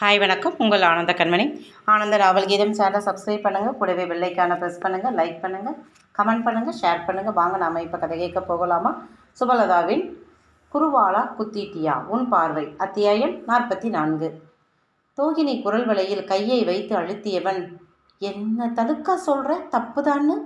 Hi வணக்கம். உங்கள் ஆனந்த கண்மணி. ஆனந்த நாவல் கீதம் சேனலை சப்ஸ்கிரைப் பண்ணுங்கள் கூடவே வெள்ளைக்கான ப்ரெஸ் பண்ணுங்கள் லைக் பண்ணுங்கள் கமெண்ட் பண்ணுங்கள் ஷேர் பண்ணுங்கள் வாங்க நாம இப்போ கதை கேட்க போகலாமா? சுபலதாவின் குருவாலா குத்தீட்டியா? உன் பார்வை. அத்தியாயம் நாற்பத்தி நான்கு தோகினி குரல் வலையில் கையை வைத்து அழுத்தியவன் என்ன தடுக்கா சொல்கிற தப்புதான்னு?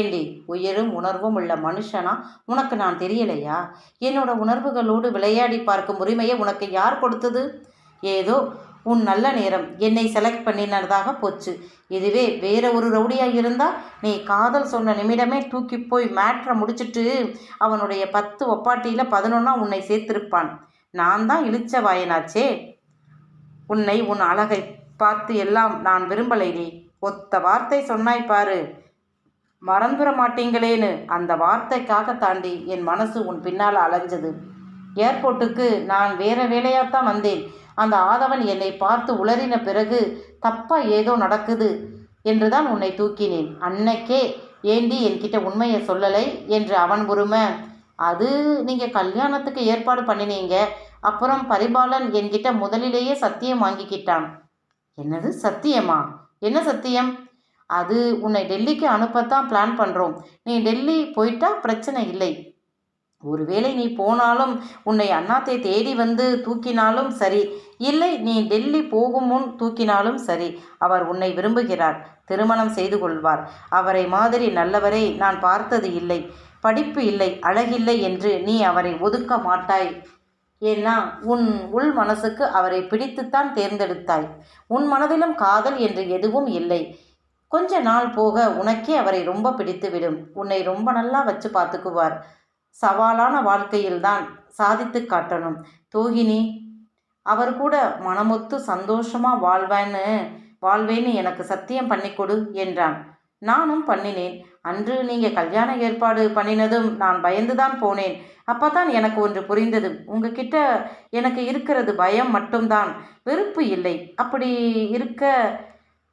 ஏண்டி உயிரும் உணர்வும் உள்ள மனுஷனா? உனக்கு நான் தெரியலையா? என்னோட உணர்வுகளோடு விளையாடி பார்க்கும் உரிமையை உனக்கு யார் கொடுத்தது? ஏதோ உன் நல்ல நேரம். என்னை செலக்ட் பண்ணினதாக போச்சு. இதுவே வேற ஒரு ரவுடியாக இருந்தால் நீ காதல் சொன்ன நிமிடமே தூக்கி போய் மேட்ரை முடிச்சிட்டு அவனுடைய பத்து ஒப்பாட்டியில் பதினொன்னா உன்னை சேர்த்திருப்பான். நான் தான் இழிச்ச வாயனாச்சே. உன்னை உன் அழகை பார்த்து எல்லாம் நான் விரும்பலை நீ. ஒத்த வார்த்தை சொன்னாய் பாரு. மறந்துட மாட்டீங்களேன்னு அந்த வார்த்தைக்காக தாண்டி என் மனசு உன் பின்னால் அலைஞ்சது. ஏர்போர்ட்டுக்கு நான் வேற வேலையாகத்தான் வந்தேன். அந்த ஆதவன் என்னை பார்த்து உளறின பிறகு தப்பா ஏதோ நடக்குது என்றுதான் உன்னை தூக்கினேன். அன்னைக்கே ஏண்டி என்கிட்ட உண்மையை சொல்லலை? என்று அவன் உரிமை அது நீங்கள் கல்யாணத்துக்கு ஏற்பாடு பண்ணினீங்க. அப்புறம் பரிபாலன் என்கிட்ட முதலிலேயே சத்தியம் வாங்கிக்கிட்டான். என்னது சத்தியமா? என்ன சத்தியம்? அது உன்னை டெல்லிக்கு அனுப்பத்தான் பிளான் பண்ணுறோம் நீ டெல்லி போயிட்டா பிரச்சனை இல்லை. ஒருவேளை நீ போனாலும் உன்னை அண்ணாத்தை தேடி வந்து தூக்கினாலும் சரி இல்லை நீ டெல்லி போகும் முன் தூக்கினாலும் சரி அவர் உன்னை விரும்புகிறார் திருமணம் செய்து கொள்வார். அவரை மாதிரி நல்லவரை நான் பார்த்தது இல்லை படிப்பு இல்லை அழகில்லை என்று நீ அவரை ஒதுக்க மாட்டாய். ஏன்னா உன் உள் மனசுக்கு அவரை பிடித்துத்தான் தேர்ந்தெடுத்தாய். உன் மனதிலும் காதல் என்று எதுவும் இல்லை. கொஞ்ச நாள் போக உனக்கே அவரை ரொம்ப பிடித்துவிடும். உன்னை ரொம்ப நல்லா வச்சு பார்த்துக்குவார். சவாலான வாழ்க்கையில்தான் சாதித்து காட்டணும். தோகினி அவர் கூட மனமொத்து சந்தோஷமாக வாழ்வேன்னு வாழ்வேன்னு எனக்கு சத்தியம் பண்ணி கொடு என்றான். நானும் பண்ணினேன். அன்று நீங்கள் கல்யாண ஏற்பாடு பண்ணினதும் நான் பயந்துதான் போனேன். அப்போ தான் எனக்கு ஒன்று புரிந்தது. உங்ககிட்ட எனக்கு இருக்கிறது பயம் மட்டும்தான். வெறுப்பு இல்லை. அப்படி இருக்க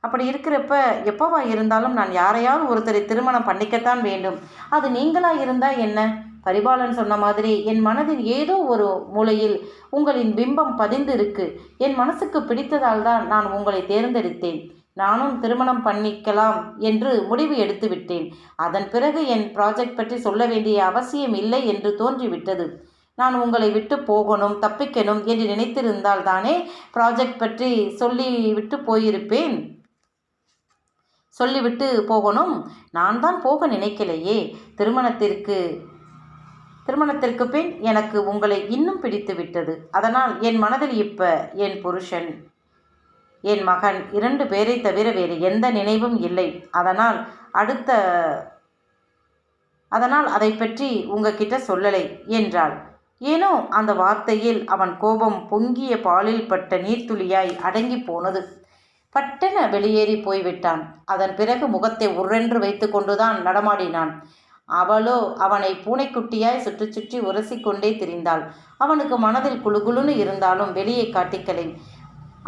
அப்படி இருக்கிறப்ப எப்போவா இருந்தாலும் நான் யாரையாவது ஒருத்தரை திருமணம் பண்ணிக்கத்தான் வேண்டும். அது நீங்களாக இருந்தால் என்ன? பரிபாலன் சொன்ன மாதிரி என் மனதில் ஏதோ ஒரு மூலையில் உங்களின் பிம்பம் பதிந்து இருக்கு என் மனசுக்கு பிடித்ததால் தான் நான் உங்களை தேர்ந்தெடுத்தேன். நானும் திருமணம் பண்ணிக்கலாம் என்று முடிவு எடுத்து விட்டேன் அதன் பிறகு என் ப்ராஜெக்ட் பற்றி சொல்ல வேண்டிய அவசியம் இல்லை என்று தோன்றிவிட்டது. நான் உங்களை விட்டு போகணும் தப்பிக்கணும் என்று நினைத்திருந்தால் தானே ப்ராஜெக்ட் பற்றி சொல்லி விட்டு போயிருப்பேன்? சொல்லிவிட்டு போகணும்? நான் தான் போக நினைக்கலையே. திருமணத்திற்கு திருமணத்திற்கு பின் எனக்கு உங்களை இன்னும் பிடித்து விட்டது. அதனால் என் மனதில் இப்போ என் புருஷன் என் மகன் இரண்டு பேரை தவிர வேறு எந்த நினைவும் இல்லை. அதனால் அடுத்த அதனால் அதை பற்றி உங்ககிட்ட சொல்லலை என்றாள். ஏனோ அந்த வார்த்தையில் அவன் கோபம் பொங்கிய பாலில் பட்ட நீர்த்துளியாய் அடங்கி போனது. பட்டென வெளியேறி போய்விட்டான். அதன் பிறகு முகத்தை உரென்று வைத்து கொண்டுதான் நடமாடினான். அவளோ அவனை பூனைக்குட்டியாய் சுற்றி சுற்றி உரசிக்கொண்டே திரிந்தாள். அவனுக்கு மனதில் குழுகுழுன்னு இருந்தாலும் வெளியே காட்டிக்கலை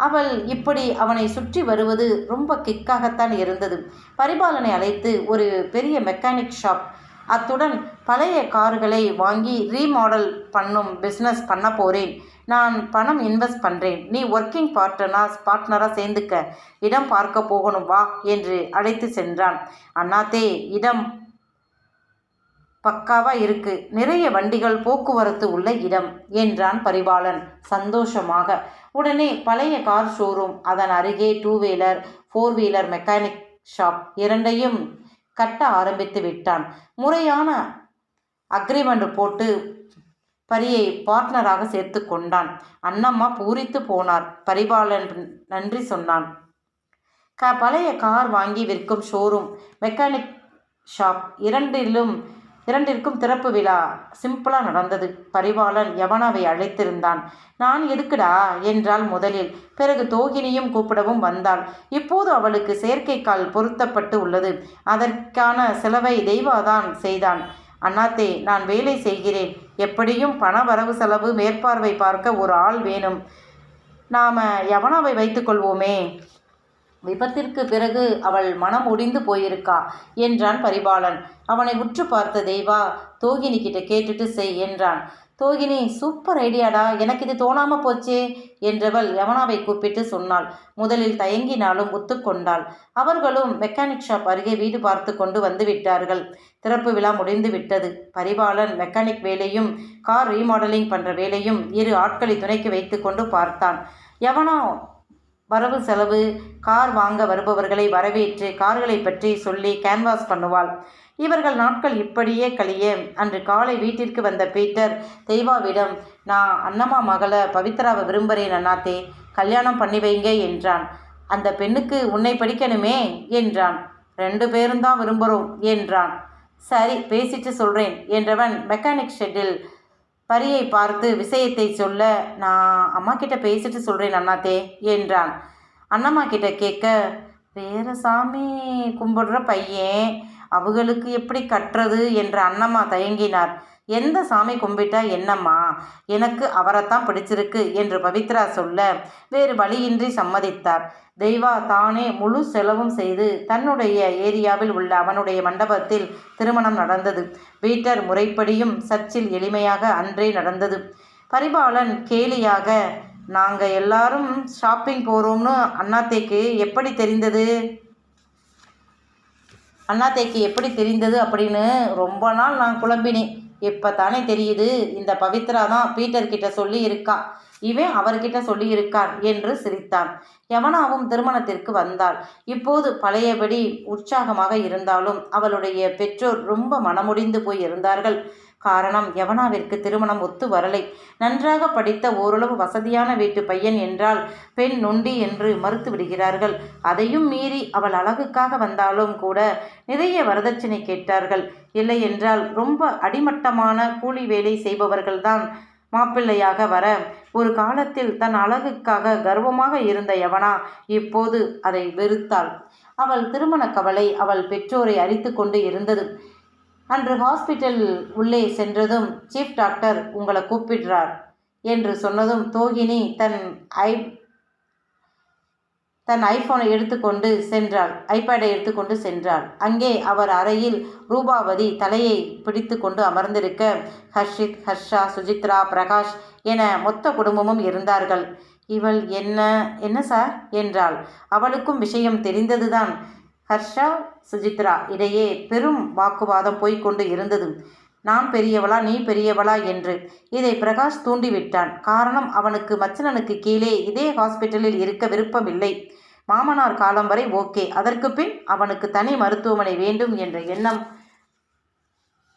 அவள் இப்படி அவனை சுற்றி வருவது ரொம்ப கிக்காகத்தான் இருந்தது. பரிபாலனை அழைத்து ஒரு பெரிய மெக்கானிக் ஷாப். அத்துடன் பழைய கார்களை வாங்கி ரீமாடல் பண்ணும் பிஸ்னஸ் பண்ண போகிறேன் நான் பணம் இன்வெஸ்ட் பண்ணுறேன் நீ ஒர்க்கிங் பார்ட்னராக பார்ட்னராக சேர்ந்துக்க. இடம் பார்க்க போகணும் வா என்று அழைத்து சென்றான். அண்ணாத்தே இடம் பக்காவா இருக்கு. நிறைய வண்டிகள் போக்குவரத்து உள்ள இடம் என்றான் பரிபாலன் சந்தோஷமாக. உடனே பழைய கார் ஷோரூம் அதன் அருகே two wheeler four wheeler mechanic shop இரண்டையும் கட்ட ஆரம்பித்து விட்டான். முறையான அக்ரிமெண்ட் போட்டு பரியை பார்ட்னராக சேர்த்து கொண்டான். அண்ணம்மா பூரித்து போனார் பரிபாலன் நன்றி சொன்னான். க பழைய கார் வாங்கி விற்கும் ஷோரூம் மெக்கானிக் ஷாப் இரண்டிலும் இரண்டிற்கும் திறப்பு விழா. சிம்பிளாக நடந்தது. பரிவாளன் யவனாவை அழைத்திருந்தான். நான் எதுக்குடா? என்றால் முதலில். பிறகு தோகினியும் கூப்பிடவும் வந்தாள். இப்போது அவளுக்கு செயற்கைக்கால் பொருத்தப்பட்டு உள்ளது. அதற்கான செலவை தெய்வாதான் செய்தான். அண்ணாத்தே நான் வேலை செய்கிறேன். எப்படியும் பண வரவு செலவு மேற்பார்வை பார்க்க ஒரு ஆள் வேணும். நாம் யவனாவை வைத்துக்கொள்வோமே விபத்திற்கு பிறகு அவள் மனம் ஒடிந்து போயிருக்கா? என்றான் பரிபாலன். அவனை உற்று பார்த்த தெய்வா தோகினி கிட்ட கேட்டுட்டு செய் என்றான். தோகினி சூப்பர் ஐடியாடா எனக்கு இது தோணாம போச்சே என்றவள் யவனாவை கூப்பிட்டு சொன்னாள். முதலில் தயங்கினாலும் ஒத்துக்கொண்டாள் அவர்களும் மெக்கானிக் ஷாப் அருகே வீடு பார்த்து கொண்டு வந்து விட்டார்கள். திறப்பு விழா முடிந்து விட்டது. பரிபாலன் மெக்கானிக் வேலையும் கார் ரீமாடலிங் பண்ற வேலையும் இரு ஆட்களை துணைக்கு வைத்து கொண்டு பார்த்தான். யவனா வரவு செலவு கார் வாங்க வருபவர்களை வரவேற்று கார்களை பற்றி சொல்லி கேன்வாஸ் பண்ணுவாள். இவர்கள் நாட்கள் இப்படியே கழிய அன்று காலை வீட்டிற்கு வந்த பீட்டர் தெய்வாவிடம் நான் அண்ணம்மா மகளை பவித்ராவை விரும்புகிறேன் அண்ணாத்தே கல்யாணம் பண்ணி வைங்க என்றான். அந்த பெண்ணுக்கு உன்னை படிக்கணுமே என்றான். ரெண்டு பேரும் தான் விரும்புகிறோம் என்றான். சரி பேசிட்டு சொல்கிறேன் என்றவன் மெக்கானிக் ஷெட்டில் பரியை பார்த்து விஷயத்தை சொல்ல நான் அம்மா கிட்ட பேசிட்டு சொல்கிறேன் அண்ணாத்தே என்றான் அண்ணம்மா கிட்ட கேட்க வேற சாமி கும்பிடுற பையன் அவங்களுக்கு எப்படி கட்டுறது என்று அண்ணம்மா தயங்கினார். எந்த சாமி கும்பிட்டா என்னம்மா? எனக்கு அவரைத்தான் பிடிச்சிருக்கு என்று பவித்ரா சொல்ல வேறு வழியின்றி சம்மதித்தார். தெய்வா தானே முழு செலவும் செய்து தன்னுடைய ஏரியாவில் உள்ள அவனுடைய மண்டபத்தில் திருமணம் நடந்தது. பீட்டர் முறைப்படியும் சர்ச்சில் எளிமையாக அன்றே நடந்தது. பரிபாலன் கேலியாக நாங்கள் எல்லாரும் ஷாப்பிங் போகிறோம்னு அண்ணாத்தேக்கு எப்படி தெரிந்தது? அண்ணாத்தேக்கு எப்படி தெரிந்தது? அப்படின்னு ரொம்ப நாள் நான் குழம்பினேன். இப்போ தானே தெரியுது? இந்த பவித்ரா தான் பீட்டர் கிட்ட சொல்லி இருக்கா இவன் அவர்கிட்ட சொல்லி இருக்கான் என்று சிரித்தான். யவனாவும் திருமணத்திற்கு வந்தாள். இப்போது பழையபடி உற்சாகமாக இருந்தாலும் அவளுடைய பெற்றோர் ரொம்ப மனமுடிந்து போய் இருந்தார்கள். காரணம் யவனாவிற்கு திருமணம் ஒத்து வரலை. நன்றாக படித்த ஓரளவு வசதியான வீட்டு பையன் என்றால் பெண் நொண்டி என்று மறுத்து விடுகிறார்கள். அதையும் மீறி அவள் அழகுக்காக வந்தாலும் கூட நிறைய வரதட்சணை கேட்டார்கள். இல்லை என்றால் ரொம்ப அடிமட்டமான கூலி வேலை செய்பவர்கள்தான் மாப்பிள்ளையாக வர ஒரு காலத்தில் தன் அழகுக்காக கர்வமாக இருந்த யவனா இப்போது அதை வெறுத்தாள். அவள் திருமண கவலை அவள் பெற்றோரை அரித்து கொண்டு இருந்தது. அன்று ஹாஸ்பிட்டல் உள்ளே சென்றதும் சீஃப் டாக்டர் உங்களை கூப்பிடுறார் என்று சொன்னதும் தோகினி தன் ஐ தன் ஐஃபோனை எடுத்துக்கொண்டு சென்றாள். ஐபேடை எடுத்துக்கொண்டு சென்றாள். அங்கே அவர் அறையில் ரூபாவதி தலையை பிடித்து கொண்டு அமர்ந்திருக்க ஹர்ஷித் ஹர்ஷா சுஜித்ரா பிரகாஷ் என மொத்த குடும்பமும் இருந்தார்கள். இவள் என்ன என்ன சார் என்றாள். அவளுக்கும் விஷயம் தெரிந்ததுதான் ஹர்ஷா சுஜித்ரா இடையே பெரும் வாக்குவாதம் போய்கொண்டு இருந்தது. நான் பெரியவளா நீ பெரியவளா என்று. இதை பிரகாஷ் தூண்டிவிட்டான். காரணம் அவனுக்கு மச்சனனுக்கு கீழே இதே ஹாஸ்பிட்டலில் இருக்க விருப்பமில்லை. மாமனார் காலம் வரை ஓகே. அதற்கு பின் அவனுக்கு தனி மருத்துவமனை வேண்டும் என்ற எண்ணம்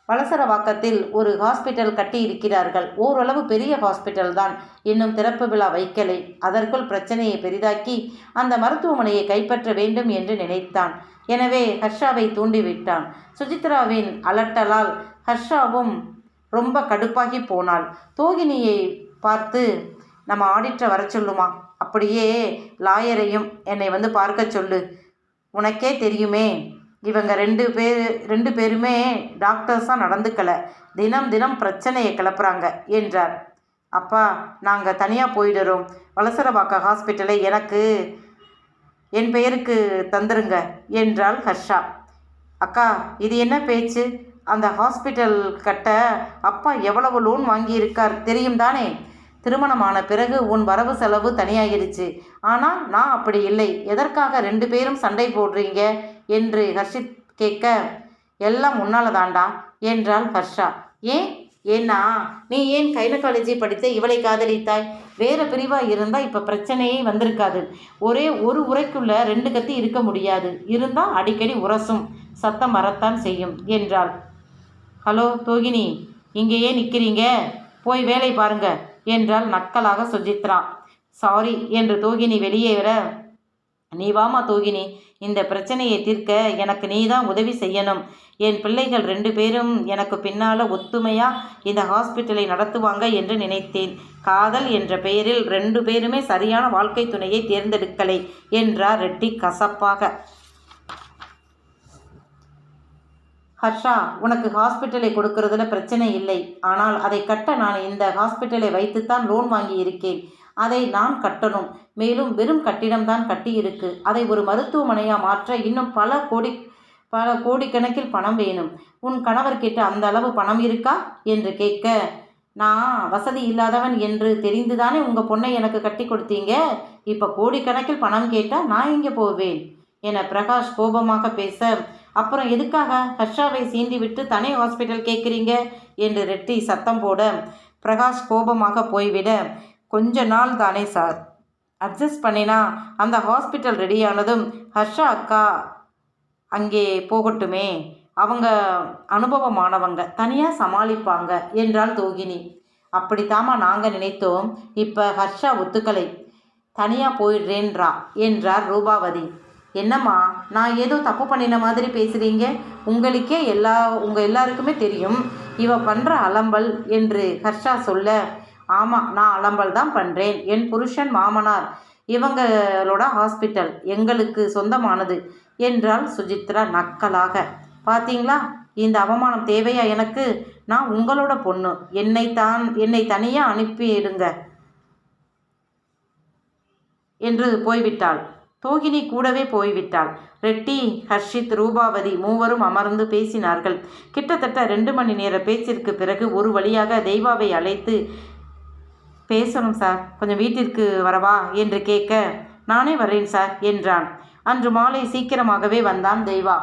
வலசரவாக்கத்தில் ஒரு ஹாஸ்பிட்டல் கட்டி இருக்கிறார்கள் ஓரளவு பெரிய ஹாஸ்பிட்டல் தான். இன்னும் திறப்பு விழா வைக்கலை. அதற்குள் பிரச்சனையை பெரிதாக்கி அந்த மருத்துவமனையை கைப்பற்ற வேண்டும் என்று நினைத்தான். எனவே ஹர்ஷாவை தூண்டிவிட்டான். சுஜித்ராவின் அலட்டலால் ஹர்ஷாவும் ரொம்ப கடுப்பாகி போனாள். தோகினியை பார்த்து நம்ம ஆடிட்டரை வர சொல்லுமா? அப்படியே லாயரையும் என்னை வந்து பார்க்க சொல்லு. உனக்கே தெரியுமே. இவங்க ரெண்டு பேர் ரெண்டு பேருமே டாக்டர்ஸாக நடந்துக்கலை. தினம் தினம் பிரச்சனையை கிளப்புறாங்க என்றார். அப்பா நாங்கள் தனியாக போயிடுறோம். வலசரபாக்க ஹாஸ்பிட்டலை எனக்கு என் பெயருக்கு தந்துருங்க என்றாள் ஹர்ஷா. அக்கா இது என்ன பேச்சு? அந்த ஹாஸ்பிட்டல் கட்ட அப்பா எவ்வளவு லோன் வாங்கியிருக்கார் தெரியும் தானே? திருமணமான பிறகு உன் வரவு செலவு தனியாகிடுச்சு ஆனால் நான் அப்படி இல்லை. எதற்காக ரெண்டு பேரும் சண்டை போடுறீங்க? என்று ஹர்ஷித் கேட்க எல்லாம் உன்னால தாண்டா என்றாள் ஹர்ஷா. ஏன்? ஏன்னா நீ ஏன் கைனகாலஜி படித்த இவளை காதலித்தாய்? வேறு பிரிவாக இருந்தால் இப்போ பிரச்சனையே வந்திருக்காது. ஒரே ஒரு உரைக்குள்ள ரெண்டு கத்தி இருக்க முடியாது. இருந்தால் அடிக்கடி உரசும். சத்தம் வரத்தான் செய்யும் என்றாள். ஹலோ தோகினி இங்கேயே நிற்கிறீங்க போய் வேலை பாருங்க என்றாள் நக்கலாக சுஜித்ரா. சாரி என்று தோகினி வெளியே வர நீ வாமா தோகினி. இந்த பிரச்சனையை தீர்க்க எனக்கு நீ தான் உதவி செய்யணும். என் பிள்ளைகள் ரெண்டு பேரும் எனக்கு பின்னால் ஒத்துமையாக இந்த ஹாஸ்பிட்டலை நடத்துவாங்க என்று நினைத்தேன். காதல் என்ற பெயரில் ரெண்டு பேருமே சரியான வாழ்க்கை துணையை தேர்ந்தெடுக்கலை என்றார் ரெட்டி கசப்பாக. ஹர்ஷா உனக்கு ஹாஸ்பிட்டலை கொடுக்கறதுல பிரச்சனை இல்லை. ஆனால் அதை கட்ட நான் இந்த ஹாஸ்பிட்டலை வைத்துத்தான் லோன் வாங்கி இருக்கேன் அதை நான் கட்டணும். மேலும் வெறும் கட்டிடம்தான் கட்டியிருக்கு. அதை ஒரு மருத்துவமனையாக மாற்ற இன்னும் பல கோடி பல கோடிக்கணக்கில் பணம் வேணும். உன் கணவர் கிட்ட அந்த அளவு பணம் இருக்கா? என்று கேட்க நான் வசதி இல்லாதவன் என்று தெரிந்துதானே உங்கள் பொண்ணை எனக்கு கட்டி கொடுத்தீங்க? இப்போ கோடிக்கணக்கில் பணம் கேட்டால் நான் இங்கே போவேன்? என பிரகாஷ் கோபமாக பேச அப்புறம் எதுக்காக ஹர்ஷாவை சீண்டி விட்டு தனி ஹாஸ்பிட்டல் கேட்குறீங்க? என்று ரெட்டி சத்தம் போட பிரகாஷ் கோபமாக போய்விட கொஞ்ச நாள் தானே சார். அட்ஜஸ்ட் பண்ணினா அந்த ஹாஸ்பிட்டல் ரெடியானதும் ஹர்ஷா அக்கா அங்கே போகட்டுமே. அவங்க அனுபவமானவங்க. தனியாக சமாளிப்பாங்க என்றாள் தோகினி. அப்படித்தாம்மா நாங்கள் நினைத்தோம். இப்போ ஹர்ஷா ஒத்துக்கலை. தனியாக போயிடுறேன்றா என்றார் ரூபாவதி. என்னம்மா நான் ஏதோ தப்பு பண்ணின மாதிரி பேசுகிறீங்க உங்களுக்கே எல்லா உங்கள் எல்லாருக்குமே தெரியும். இவ பண்ணுற அலம்பல் என்று ஹர்ஷா சொல்ல ஆமாம் நான் அலம்பல் தான் பண்ணுறேன் என் புருஷன் மாமனார் இவங்களோட ஹாஸ்பிட்டல் எங்களுக்கு சொந்தமானது என்றாள் சுஜித்ரா நக்கலாக. பார்த்தீங்களா இந்த அவமானம் தேவையா எனக்கு? நான் உங்களோட பொண்ணு. என்னை தான் என்னை தனியாக அனுப்பிடுங்க என்று போய்விட்டாள். தோகினி கூடவே போய்விட்டாள். ரெட்டி ஹர்ஷித் ரூபாவதி மூவரும் அமர்ந்து பேசினார்கள். கிட்டத்தட்ட ரெண்டு மணி நேர பேச்சிற்கு பிறகு ஒரு வழியாக தெய்வாவை அழைத்து பேசணும் சார். கொஞ்சம் வீட்டிற்கு வரவா என்று கேட்க நானே வரேன் சார் என்றான். அன்று மாலை சீக்கிரமாகவே வந்தான் தெய்வா.